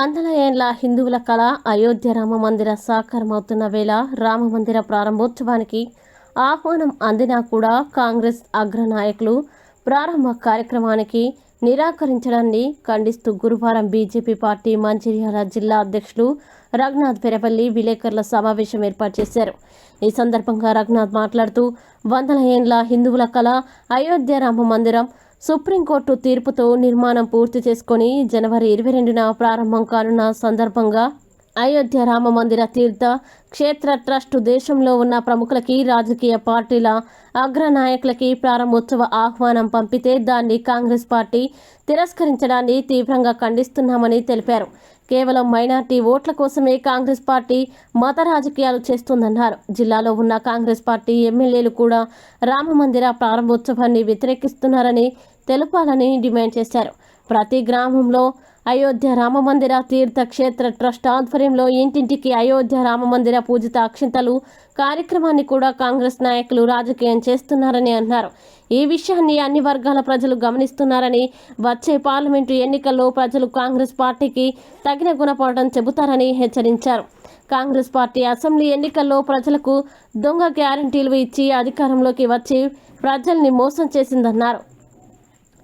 వందల ఏండ్ల హిందువుల కళ అయోధ్య రామ మందిర సాకారమవుతున్న వేళ రామ మందిర ప్రారంభోత్సవానికి ఆహ్వానం అందినా కూడా కాంగ్రెస్ అగ్రనాయకులు ప్రారంభ కార్యక్రమానికి నిరాకరించడాన్ని ఖండిస్తూ గురువారం బీజేపీ పార్టీ మంచిర్యాల జిల్లా అధ్యక్షులు రఘునాథ్ పెరపల్లి విలేకరుల సమావేశం ఏర్పాటు చేశారు. ఈ సందర్భంగా రఘునాథ్ మాట్లాడుతూ వందల ఏండ్ల హిందువుల కళ అయోధ్య రామ మందిరం సుప్రీంకోర్టు తీర్పుతో నిర్మాణం పూర్తి చేసుకొని జనవరి ఇరవై రెండున ప్రారంభం కానున్న సందర్భంగా అయోధ్య రామ మందిర తీర్థ క్షేత్ర ట్రస్ట్ దేశంలో ఉన్న ప్రముఖులకి రాజకీయ పార్టీల అగ్రనాయకులకి ప్రారంభోత్సవ ఆహ్వానం పంపితే దాన్ని కాంగ్రెస్ పార్టీ తిరస్కరించడాన్ని తీవ్రంగా ఖండిస్తున్నామని తెలిపారు. కేవలం మైనార్టీ ఓట్ల కోసమే కాంగ్రెస్ పార్టీ మత రాజకీయాలు చేస్తుందన్నారు. జిల్లాలో ఉన్న కాంగ్రెస్ పార్టీ ఎమ్మెల్యేలు కూడా రామమందిర ప్రారంభోత్సవాన్ని వ్యతిరేకిస్తున్నారని తెలపాలని డిమాండ్ చేశారు. ప్రతి గ్రామంలో అయోధ్య రామమందిర తీర్థక్షేత్ర ట్రస్ట్ ఆధ్వర్యంలో ఇంటింటికి అయోధ్య రామమందిర పూజిత అక్షింతలు కార్యక్రమాన్ని కూడా కాంగ్రెస్ నాయకులు రాజకీయం చేస్తున్నారని అన్నారు. ఈ విషయాన్ని అన్ని వర్గాల ప్రజలు గమనిస్తున్నారని వచ్చే పార్లమెంటు ఎన్నికల్లో ప్రజలు కాంగ్రెస్ పార్టీకి తగిన గుణపాఠం చెబుతారని హెచ్చరించారు. కాంగ్రెస్ పార్టీ అసెంబ్లీ ఎన్నికల్లో ప్రజలకు దొంగ గ్యారంటీలు ఇచ్చి అధికారంలోకి వచ్చి ప్రజల్ని మోసం చేసిందన్నారు.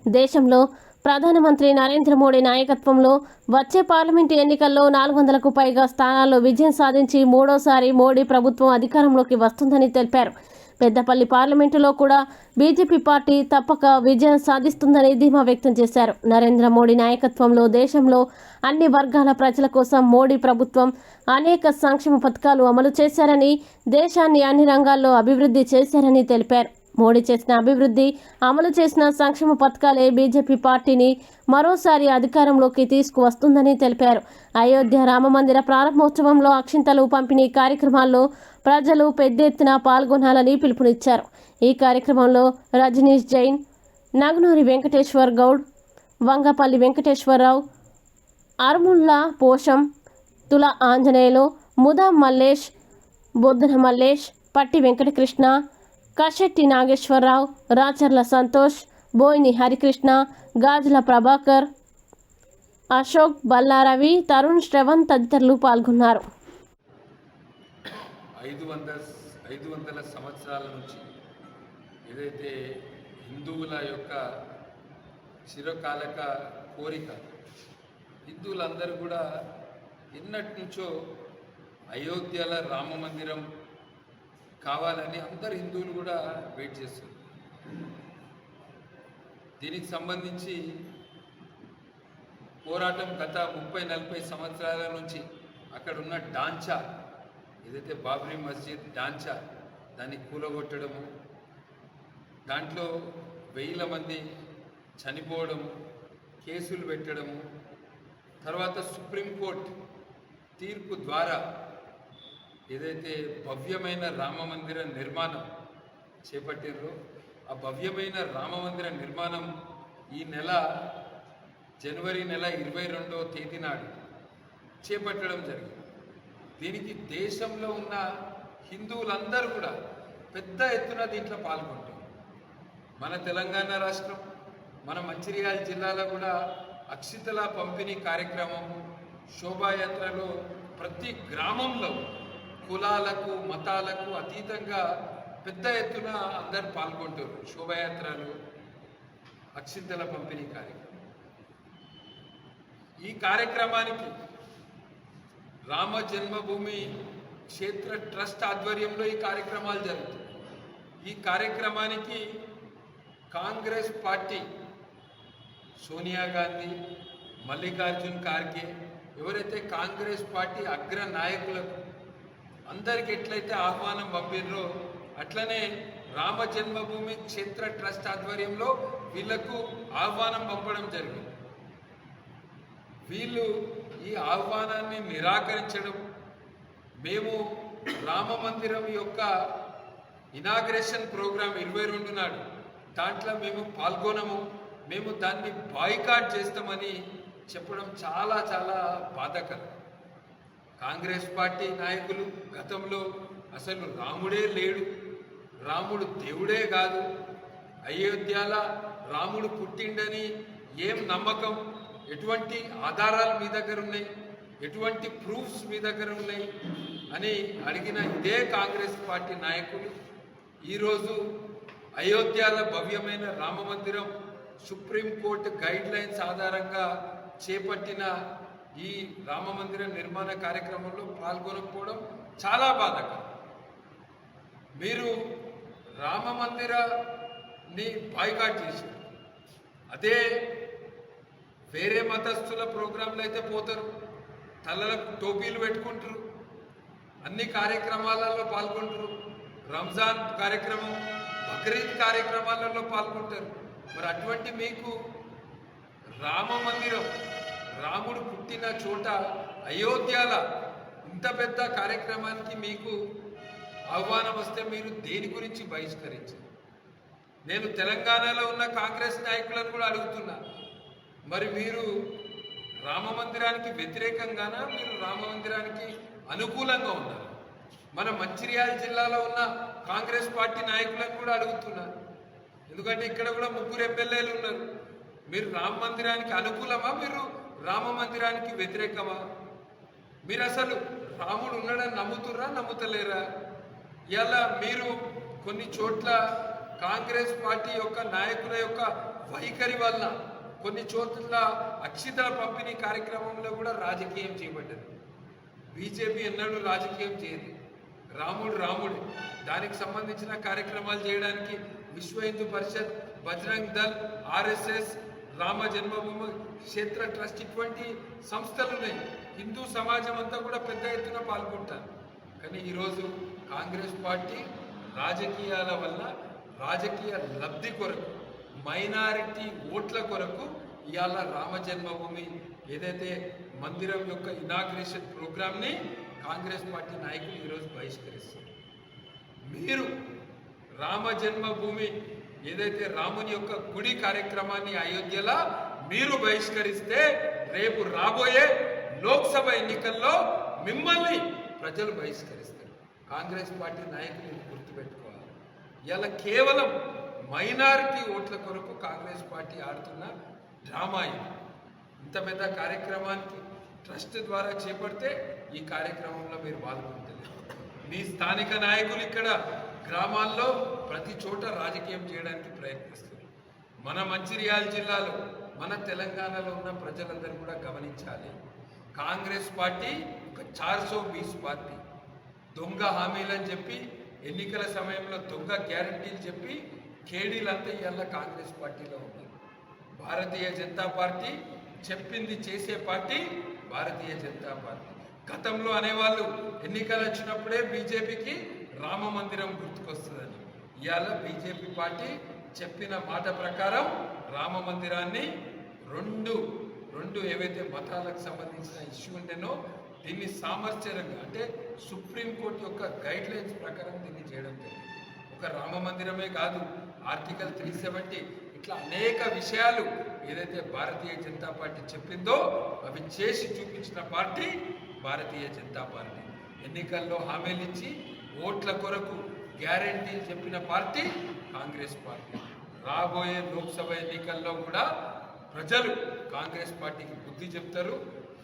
దేశంలో ప్రధానమంత్రి నరేంద్ర మోడీ నాయకత్వంలో వచ్చే పార్లమెంటు ఎన్నికల్లో నాలుగు వందలకు పైగా స్థానాల్లో విజయం సాధించి మూడోసారి మోడీ ప్రభుత్వం అధికారంలోకి వస్తుందని తెలిపారు. పెద్దపల్లి పార్లమెంటులో కూడా బీజేపీ పార్టీ తప్పక విజయం సాధిస్తుందని ధీమా వ్యక్తం చేశారు. నరేంద్ర మోడీ నాయకత్వంలో దేశంలో అన్ని వర్గాల ప్రజల కోసం మోడీ ప్రభుత్వం అనేక సంక్షేమ పథకాలు అమలు చేశారని దేశాన్ని అన్ని రంగాల్లో అభివృద్ధి చేశారని తెలిపారు. మోడీ చేసిన అభివృద్ధి అమలు చేసిన సంక్షేమ పథకాలే బీజేపీ పార్టీని మరోసారి అధికారంలోకి తీసుకువస్తుందని తెలిపారు. అయోధ్య రామమందిర ప్రారంభోత్సవంలో అక్షింతలు పంపిణీ కార్యక్రమాల్లో ప్రజలు పెద్ద ఎత్తున పాల్గొనాలని పిలుపునిచ్చారు. ఈ కార్యక్రమంలో రజనీష్ జైన్ నగనూరి వెంకటేశ్వర్ గౌడ్ వంగపల్లి వెంకటేశ్వరరావు అర్ముల్లా పోషం తుల ఆంజనేయులు ముదా మల్లేష్ బొద్దన మల్లేష్ పట్టి వెంకటకృష్ణ కషెట్టి నాగేశ్వరరావు రాచర్ల సంతోష్ బోయిని హరికృష్ణ గాజుల ప్రభాకర్ అశోక్ బల్లారవి తరుణ్ శ్రవణ్ తదితరులు పాల్గొన్నారు. ఐదు వంద ఐదు వందల సంవత్సరాల నుంచి ఏదైతే హిందువుల యొక్క చిరకాలక కోరిక హిందువులందరూ కూడా ఎన్నటి నుంచో అయోధ్యల రామ మందిరం కావాలని అందరు హిందువులు కూడా వెయిట్ చేస్తున్నారు. దీనికి సంబంధించి పోరాటం గత ముప్పై నలభై సంవత్సరాల నుంచి అక్కడ ఉన్న డాంచా ఏదైతే బాబ్రీ మస్జిద్ డాంచా దాన్ని కూలగొట్టడము దాంట్లో వెయ్యిల మంది చనిపోవడము కేసులు పెట్టడము తర్వాత సుప్రీంకోర్టు తీర్పు ద్వారా ఏదైతే భవ్యమైన రామ మందిర నిర్మాణం చేపట్టిర్రో ఆ భవ్యమైన రామ మందిర నిర్మాణం ఈ నెల జనవరి నెల ఇరవై రెండవ తేదీ నాడు చేపట్టడం జరిగింది. దీనికి దేశంలో ఉన్న హిందువులందరూ కూడా పెద్ద ఎత్తున దీంట్లో పాల్గొంటారు. మన తెలంగాణ రాష్ట్రం మన మంచిర్యాల జిల్లాలో కూడా అక్షితల పంపిణీ కార్యక్రమం శోభాయాత్రలో ప్రతి గ్రామంలో కులాలకు మతాలకు అతీతంగా పెద్ద ఎత్తున అందరు పాల్గొంటారు. శోభాయాత్రలు అక్షింతల పంపిణీ కార్యక్రమం. ఈ కార్యక్రమానికి రామ జన్మభూమి క్షేత్ర ట్రస్ట్ ఆధ్వర్యంలో ఈ కార్యక్రమాలు జరుగుతాయి. ఈ కార్యక్రమానికి కాంగ్రెస్ పార్టీ సోనియా గాంధీ మల్లికార్జున్ ఖార్గే ఎవరైతే కాంగ్రెస్ పార్టీ అగ్ర నాయకులకు అందరికి ఎట్లయితే ఆహ్వానం పంపిర్రో అట్లనే రామ జన్మభూమి క్షేత్ర ట్రస్ట్ ఆధ్వర్యంలో వీళ్ళకు ఆహ్వానం పంపడం జరిగింది. వీళ్ళు ఈ ఆహ్వానాన్ని నిరాకరించడం మేము రామ మందిరం యొక్క ఇనాగ్రేషన్ ప్రోగ్రాం ఇరవై రెండు నాడు దాంట్లో మేము పాల్గొనము మేము దాన్ని బాయ్కాట్ చేస్తామని చెప్పడం చాలా చాలా బాధాకరం. కాంగ్రెస్ పార్టీ నాయకులు గతంలో అసలు రాముడే లేడు. రాముడు దేవుడే కాదు. అయోధ్యల రాముడు పుట్టిండని ఏం నమ్మకం? ఎటువంటి ఆధారాలు మీ దగ్గర ఉన్నాయి? ఎటువంటి ప్రూఫ్స్ మీ దగ్గర ఉన్నాయి? అని అడిగిన ఇదే కాంగ్రెస్ పార్టీ నాయకులు ఈరోజు అయోధ్యల భవ్యమైన రామ మందిరం సుప్రీంకోర్టు గైడ్ లైన్స్ ఆధారంగా చేపట్టిన ఈ రామ మందిర నిర్మాణ కార్యక్రమంలో పాల్గొనకపోవడం చాలా బాధకరం. మీరు రామ మందిరాన్ని బాయ్కాట్ చేశారు. అదే వేరే మతస్థుల ప్రోగ్రాంలు అయితే పోతారు. తలలకు టోపీలు పెట్టుకుంటారు. అన్ని కార్యక్రమాలలో పాల్గొంటారు. రంజాన్ కార్యక్రమం బక్రీద్ కార్యక్రమాలలో పాల్గొంటారు. మరి అటువంటి మీకు రామ మందిరం రాముడు పుట్టిన చోట అయోధ్యల ఇంత పెద్ద కార్యక్రమానికి మీకు ఆహ్వానం వస్తే మీరు దేని గురించి బహిష్కరించారు? నేను తెలంగాణలో ఉన్న కాంగ్రెస్ నాయకులను కూడా అడుగుతున్నా. మరి మీరు రామ మందిరానికి వ్యతిరేకంగానా? మీరు రామ మందిరానికి అనుకూలంగా ఉన్నారు? మన మంచిర్యాల జిల్లాలో ఉన్న కాంగ్రెస్ పార్టీ నాయకులను కూడా అడుగుతున్నా. ఎందుకంటే ఇక్కడ కూడా ముగ్గురు ఎమ్మెల్యేలు ఉన్నారు. మీరు రామ మందిరానికి అనుకూలమా? మీరు రామ మందిరానికి వ్యతిరేకమా? మీరు అసలు రాముడు ఉన్నాడని నమ్ముతుర్రా నమ్ముతలేరా? ఇలా మీరు కొన్ని చోట్ల కాంగ్రెస్ పార్టీ యొక్క నాయకుల యొక్క వైఖరి వల్ల కొన్ని చోట్ల అక్షితల పంపిణీ కార్యక్రమంలో కూడా రాజకీయం చేయబడ్డది. బీజేపీ ఎన్నడూ రాజకీయం చేయదు. రాముడు రాముడు. దానికి సంబంధించిన కార్యక్రమాలు చేయడానికి విశ్వ హిందూ పరిషత్ బజరంగ్ దళ్ ఆర్ఎస్ఎస్ రామ జన్మభూమి క్షేత్ర ట్రస్ట్ ఇటువంటి సంస్థలు ఉన్నాయి. హిందూ సమాజం అంతా కూడా పెద్ద ఎత్తున పాల్గొంటారు. కానీ ఈరోజు కాంగ్రెస్ పార్టీ రాజకీయాల వల్ల రాజకీయ లబ్ధి కొరకు మైనారిటీ ఓట్ల కొరకు ఇవాళ రామ జన్మభూమి ఏదైతే మందిరం యొక్క ఇనాగ్రేషన్ ప్రోగ్రామ్ని కాంగ్రెస్ పార్టీ నాయకులు ఈరోజు బహిష్కరిస్తారు మీరు రామ జన్మభూమి ఏదైతే రాముని యొక్క గుడి కార్యక్రమాన్ని అయోధ్యలో మీరు బహిష్కరిస్తే రేపు రాబోయే లోక్సభ ఎన్నికల్లో మిమ్మల్ని ప్రజలు బహిష్కరిస్తారు. కాంగ్రెస్ పార్టీ నాయకులు గుర్తుపెట్టుకోవాలి. ఇలా కేవలం మైనారిటీ ఓట్ల కొరకు కాంగ్రెస్ పార్టీ ఆడుతున్న డ్రామా ఇది. ఇంత పెద్ద కార్యక్రమానికి ట్రస్ట్ ద్వారా చేపడితే ఈ కార్యక్రమంలో మీరు పాల్గొంటలేదు మీ స్థానిక నాయకులు ఇక్కడ గ్రామాల్లో ప్రతి చోట రాజకీయం చేయడానికి ప్రయత్నిస్తుంది. మన మంచిర్యాల జిల్లాలో మన తెలంగాణలో ఉన్న ప్రజలందరూ కూడా గమనించాలి. కాంగ్రెస్ పార్టీ ఒక చార్సో బీస్ పార్టీ. దొంగ హామీలని చెప్పి ఎన్నికల సమయంలో దొంగ గ్యారంటీలు చెప్పి కేడీలంతా ఇవాళ కాంగ్రెస్ పార్టీలో ఉన్నారు. భారతీయ జనతా పార్టీ చెప్పింది చేసే పార్టీ భారతీయ జనతా పార్టీ. గతంలో అనేవాళ్ళు ఎన్నికలు వచ్చినప్పుడే బీజేపీకి రామ మందిరం గుర్తుకొస్తుందని. ఇవాళ బీజేపీ పార్టీ చెప్పిన మాట ప్రకారం రామ మందిరాన్ని రెండు రెండు ఏవైతే మతాలకు సంబంధించిన ఇష్యూ ఉండేనో దీన్ని సామర్థ్యంగా అంటే సుప్రీంకోర్టు యొక్క గైడ్ లైన్స్ ప్రకారం దీన్ని చేయడం జరిగింది. ఒక రామ మందిరమే కాదు ఆర్టికల్ త్రీ సెవెంటీ ఇట్లా అనేక విషయాలు ఏదైతే భారతీయ జనతా పార్టీ చెప్పిందో అవి చేసి చూపించిన పార్టీ భారతీయ జనతా పార్టీ. ఎన్నికల్లో హామీలు ఇచ్చి ఓట్ల కొరకు గ్యారంటీలు చెప్పిన పార్టీ కాంగ్రెస్ పార్టీ. రాబోయే లోక్సభ ఎన్నికల్లో కూడా ప్రజలు కాంగ్రెస్ పార్టీకి బుద్ధి చెప్తారు.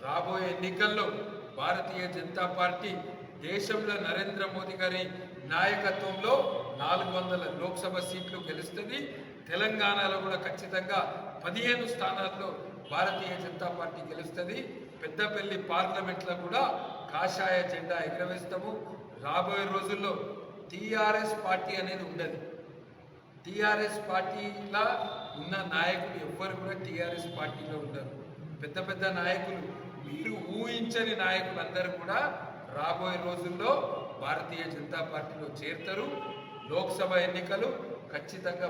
రాబోయే ఎన్నికల్లో భారతీయ జనతా పార్టీ దేశంలో నరేంద్ర మోదీ గారి నాయకత్వంలో నాలుగు వందల లోక్సభ సీట్లు గెలుస్తుంది. తెలంగాణలో కూడా ఖచ్చితంగా పదిహేను స్థానాల్లో భారతీయ జనతా పార్టీ గెలుస్తుంది. పెద్దపల్లి పార్లమెంట్లో కూడా కాషాయ జెండా ఎగరవేస్తాము. రాబోయే రోజుల్లో టీఆర్ఎస్ పార్టీ అనేది ఉండదు. టీఆర్ఎస్ పార్టీలా ఉన్న నాయకులు ఎవ్వరు కూడా టీఆర్ఎస్ పార్టీలో ఉండరు. పెద్ద పెద్ద నాయకులు మీరు ఊహించని నాయకులు అందరూ కూడా రాబోయే రోజుల్లో భారతీయ జనతా పార్టీలో చేరుతారు. లోక్సభ ఎన్నికలు ఖచ్చితంగా